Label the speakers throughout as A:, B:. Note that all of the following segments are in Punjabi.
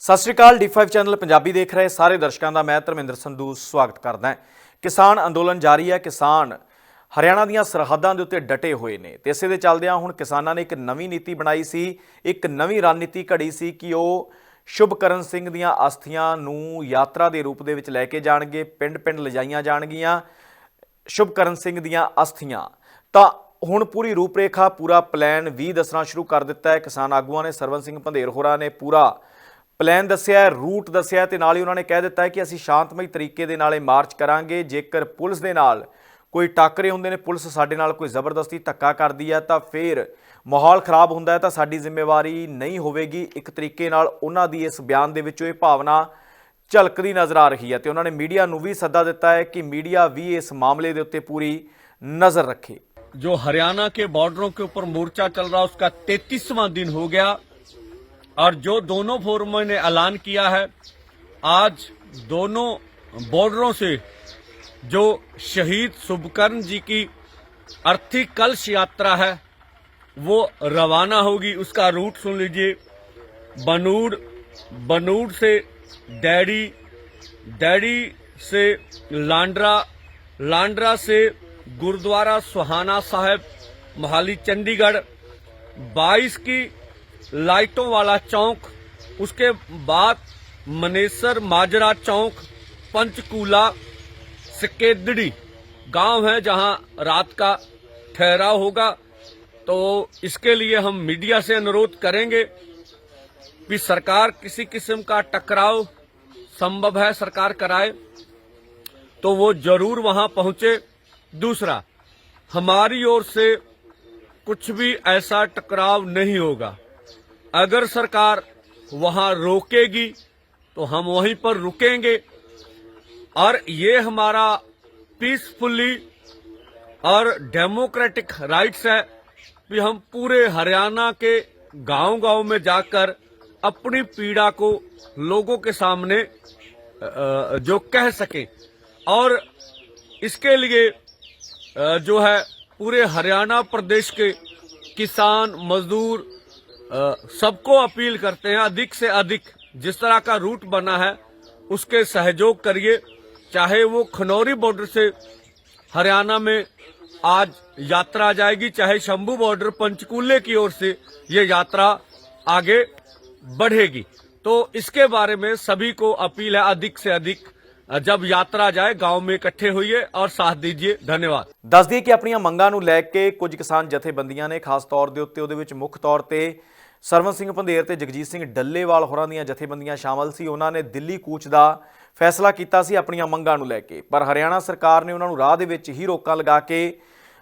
A: ਸਤਿ ਸ਼੍ਰੀ ਅਕਾਲ D5 ਚੈਨਲ ਪੰਜਾਬੀ ਦੇਖ ਰਹੇ ਸਾਰੇ ਦਰਸ਼ਕਾਂ ਦਾ, ਮੈਂ ਧਰਮਿੰਦਰ ਸੰਧੂ ਸਵਾਗਤ ਕਰਦਾ ਹਾਂ। ਕਿਸਾਨ ਅੰਦੋਲਨ ਜਾਰੀ ਹੈ। ਕਿਸਾਨ ਹਰਿਆਣਾ ਦੀਆਂ ਸਰਹੱਦਾਂ ਦੇ ਉੱਤੇ ਡਟੇ ਹੋਏ ਨੇ। ਤੇ ਇਸੇ ਦੇ ਚੱਲਦਿਆਂ ਹੁਣ ਕਿਸਾਨਾਂ ਨੇ ਇੱਕ ਨਵੀਂ ਨੀਤੀ ਬਣਾਈ ਸੀ। ਇੱਕ ਨਵੀਂ ਰਣਨੀਤੀ ਘੜੀ ਸੀ ਕਿ ਉਹ ਸ਼ੁਭਕਰਨ ਸਿੰਘ ਦੀਆਂ ਅਸਥੀਆਂ ਨੂੰ ਯਾਤਰਾ ਦੇ ਰੂਪ ਦੇ ਵਿੱਚ ਲੈ ਕੇ ਜਾਣਗੇ, ਪਿੰਡ-ਪਿੰਡ ਲਿਜਾਈਆਂ ਜਾਣਗੀਆਂ, ਸ਼ੁਭਕਰਨ ਸਿੰਘ ਦੀਆਂ ਅਸਥੀਆਂ। ਤਾਂ ਹੁਣ ਪੂਰੀ ਰੂਪਰੇਖਾ, ਪੂਰਾ ਪਲਾਨ ਵੀ ਦੱਸਣਾ ਸ਼ੁਰੂ ਕਰ ਦਿੱਤਾ ਹੈ। ਕਿਸਾਨ ਆਗੂਆਂ ਨੇ ਸਰਵਨ ਸਿੰਘ ਭੰਦੇਰ ਹੋਰਾਂ ਨੇ ਪੂਰਾ ਪਲਾਨ ਦੱਸਿਆ ਹੈ ਰੂਟ ਦੱਸਿਆ ਹੈ ਤੇ ਨਾਲ ਹੀ ਉਹਨਾਂ ਨੇ ਕਹਿ ਦਿੱਤਾ ਹੈ ਕਿ ਅਸੀਂ ਸ਼ਾਂਤਮਈ ਤਰੀਕੇ ਦੇ ਨਾਲ ਇਹ ਮਾਰਚ ਕਰਾਂਗੇ ਜੇਕਰ ਪੁਲਿਸ ਦੇ ਨਾਲ ਕੋਈ ਟਾਕਰੇ ਹੁੰਦੇ ਨੇ ਪੁਲਿਸ ਸਾਡੇ ਨਾਲ ਕੋਈ ਜ਼ਬਰਦਸਤੀ ਧੱਕਾ ਕਰਦੀ ਹੈ ਤਾਂ ਫਿਰ ਮਾਹੌਲ ਖਰਾਬ ਹੁੰਦਾ ਹੈ ਤਾਂ ਸਾਡੀ ਜ਼ਿੰਮੇਵਾਰੀ ਨਹੀਂ ਹੋਵੇਗੀ ਇੱਕ ਤਰੀਕੇ ਨਾਲ ਉਹਨਾਂ ਦੀ ਇਸ ਬਿਆਨ ਦੇ ਵਿੱਚੋਂ ਇਹ ਭਾਵਨਾ ਝਲਕਦੀ ਨਜ਼ਰ ਆ ਰਹੀ ਹੈ ਤੇ ਉਹਨਾਂ ਨੇ ਮੀਡੀਆ ਨੂੰ ਵੀ ਸੱਦਾ ਦਿੱਤਾ ਹੈ ਕਿ ਮੀਡੀਆ ਵੀ ਇਸ ਮਾਮਲੇ ਦੇ ਉੱਤੇ ਪੂਰੀ ਨਜ਼ਰ ਰੱਖੇ
B: जो हरियाणा के बॉर्डरों के ऊपर मोर्चा चल रहा उसका तैतीसवां दिन हो गया और जो दोनों फोरमों ने ऐलान किया है, आज दोनों बॉर्डरों से जो शहीद शुभकर्ण जी की अर्थी कलश यात्रा है, वो रवाना होगी। उसका रूट सुन लीजिए। बनूड़ बनूड़ से डैडी डैडी से लांड्रा लांड्रा से गुरुद्वारा सुहाना साहब, मोहाली चंडीगढ़। 22 की लाइटों वाला चौक, उसके बाद मनेसर माजरा चौक, पंचकूला, सकेदड़ी गाँव है जहाँ रात का ठहराव होगा। तो इसके लिए हम मीडिया से अनुरोध करेंगे कि सरकार किसी किस्म का टकराव संभव है, सरकार कराए तो वो ज़रूर वहाँ पहुँचे। दूसरा, हमारी ओर से कुछ भी ऐसा टकराव नहीं होगा। अगर सरकार वहाँ रोकेगी तो हम वहीं पर रुकेंगे। और ये हमारा पीसफुली और डेमोक्रेटिक राइट्स है कि हम पूरे हरियाणा के गांव-गांव में जाकर अपनी पीड़ा को लोगों के सामने जो कह सकें। और इसके लिए जो है पूरे हरियाणा प्रदेश के किसान, मजदूर सबको अपील करते हैं अधिक से अधिक जिस तरह का रूट बना है उसके सहयोग करिए चाहे वो खनौरी बॉर्डर से हरियाणा में आज यात्रा जाएगी चाहे शंभू बॉर्डर पंचकूले की ओर से ये यात्रा आगे बढ़ेगी तो इसके बारे में सभी को अपील है अधिक से अधिक जब यात्रा जाए गांव में इकट्ठे होइए और साथ दीजिए धन्यवाद
A: ਦੱਸ ਦਈਏ ਕਿ ਆਪਣੀਆਂ ਮੰਗਾਂ ਨੂੰ ਲੈ ਕੇ ਕੁਝ ਕਿਸਾਨ ਜਥੇਬੰਦੀਆਂ ਨੇ ਖਾਸ ਤੌਰ ਦੇ ਉੱਤੇ ਉਹਦੇ ਵਿੱਚ ਮੁੱਖ ਤੌਰ ਤੇ ਸਰਵਨ ਸਿੰਘ ਭੰਦੇਰ ਤੇ ਜਗਜੀਤ ਸਿੰਘ ਡੱਲੇਵਾਲ ਹੋਰਾਂ ਦੀਆਂ ਜਥੇਬੰਦੀਆਂ ਸ਼ਾਮਲ ਸੀ। ਉਹਨਾਂ ਨੇ ਦਿੱਲੀ ਕੂਚ ਦਾ ਫੈਸਲਾ ਕੀਤਾ ਸੀ ਆਪਣੀਆਂ ਮੰਗਾਂ ਨੂੰ ਲੈ ਕੇ। ਪਰ ਹਰਿਆਣਾ ਸਰਕਾਰ ਨੇ ਉਹਨਾਂ ਨੂੰ ਰਾਹ ਦੇ ਵਿੱਚ ਹੀ ਰੋਕਾਂ ਲਗਾ ਕੇ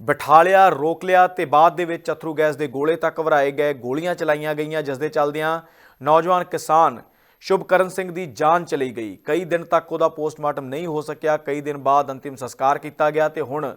A: ਬਿਠਾ ਲਿਆ ਰੋਕ ਲਿਆ ਤੇ ਬਾਅਦ ਦੇ ਵਿੱਚ ਅਥਰੂ ਗੈਸ ਦੇ ਗੋਲੇ ਤੱਕ ਵਰਾਏ ਗਏ, ਗੋਲੀਆਂ ਚਲਾਈਆਂ ਗਈਆਂ, ਜਿਸ ਦੇ ਚੱਲਦਿਆਂ ਨੌਜਵਾਨ ਕਿਸਾਨ ਸ਼ੁਭਕਰਨ ਸਿੰਘ ਦੀ ਜਾਨ ਚਲੀ ਗਈ। ਕਈ ਦਿਨ ਤੱਕ ਉਹਦਾ ਪੋਸਟਮਾਰਟਮ ਨਹੀਂ ਹੋ ਸਕਿਆ। ਕਈ ਦਿਨ ਬਾਅਦ ਅੰਤਿਮ ਸੰਸਕਾਰ ਕੀਤਾ ਗਿਆ ਤੇ ਹੁਣ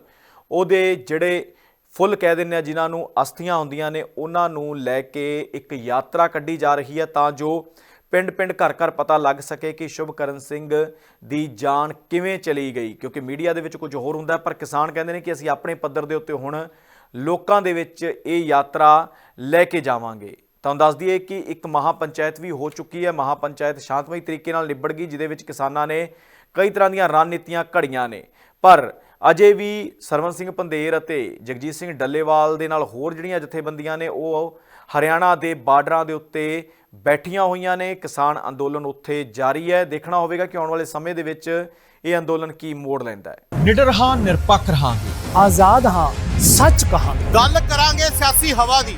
A: ਉਹਦੇ ਜਿਹੜੇ ਫੁੱਲ ਕਹਿ ਦਿੰਦੇ ਆ, ਜਿਨ੍ਹਾਂ ਨੂੰ ਅਸਥੀਆਂ ਹੁੰਦੀਆਂ ਨੇ, ਉਹਨਾਂ ਨੂੰ ਲੈ ਕੇ ਇੱਕ ਯਾਤਰਾ ਕੱਢੀ ਜਾ ਰਹੀ ਹੈ ਤਾਂ ਜੋ ਪਿੰਡ-ਪਿੰਡ, ਘਰ-ਘਰ ਪਤਾ ਲੱਗ ਸਕੇ ਕਿ ਸ਼ੁਭਕਰਨ ਸਿੰਘ ਦੀ ਜਾਨ ਕਿਵੇਂ ਚਲੀ ਗਈ। ਕਿਉਂਕਿ ਮੀਡੀਆ ਦੇ ਵਿੱਚ ਕੁਝ ਹੋਰ ਹੁੰਦਾ ਪਰ ਕਿਸਾਨ ਕਹਿੰਦੇ ਨੇ ਕਿ ਅਸੀਂ ਆਪਣੇ ਪੱਧਰ ਦੇ ਉੱਤੇ ਹੁਣ ਲੋਕਾਂ ਦੇ ਵਿੱਚ ਇਹ ਯਾਤਰਾ ਲੈ ਕੇ ਜਾਵਾਂਗੇ। ਤੁਹਾਨੂੰ ਦੱਸ ਦਈਏ ਕਿ ਇੱਕ ਮਹਾ ਪੰਚਾਇਤ ਵੀ ਹੋ ਚੁੱਕੀ ਹੈ। ਮਹਾ ਪੰਚਾਇਤ ਸ਼ਾਂਤਮਈ ਤਰੀਕੇ ਨਾਲ ਨਿਬੜ ਗਈ, ਜਿਹਦੇ ਵਿੱਚ ਕਿਸਾਨਾਂ ਨੇ ਕਈ ਤਰ੍ਹਾਂ ਦੀਆਂ ਰਣਨੀਤੀਆਂ ਘੜੀਆਂ ਨੇ। ਪਰ ਅਜੇ ਵੀ ਸਰਵਨ ਸਿੰਘ ਪੰਦੇਰ ਅਤੇ ਜਗਜੀਤ ਸਿੰਘ ਡੱਲੇਵਾਲ ਦੇ ਨਾਲ ਹੋਰ ਜਿਹੜੀਆਂ ਜਥੇਬੰਦੀਆਂ ਨੇ ਉਹ ਹਰਿਆਣਾ ਦੇ ਬਾਰਡਰਾਂ ਦੇ ਉੱਤੇ ਬੈਠੀਆਂ ਹੋਈਆਂ ਨੇ। ਕਿਸਾਨ ਅੰਦੋਲਨ ਉੱਥੇ ਜਾਰੀ ਹੈ। ਦੇਖਣਾ ਹੋਵੇਗਾ ਕਿ ਆਉਣ ਵਾਲੇ ਸਮੇਂ ਦੇ ਵਿੱਚ ਇਹ ਅੰਦੋਲਨ ਕੀ ਮੋੜ ਲੈਂਦਾ ਹੈ।
C: ਨਿਡਰ ਹਾਂ ਨਿਰਪੱਖ ਰਹਾਂਗੇ।
D: ਆਜ਼ਾਦ ਹਾਂ ਸੱਚ ਕਹਾਂਗੇ।
E: ਗੱਲ ਕਰਾਂਗੇ ਸਿਆਸੀ ਹਵਾ ਦੀ।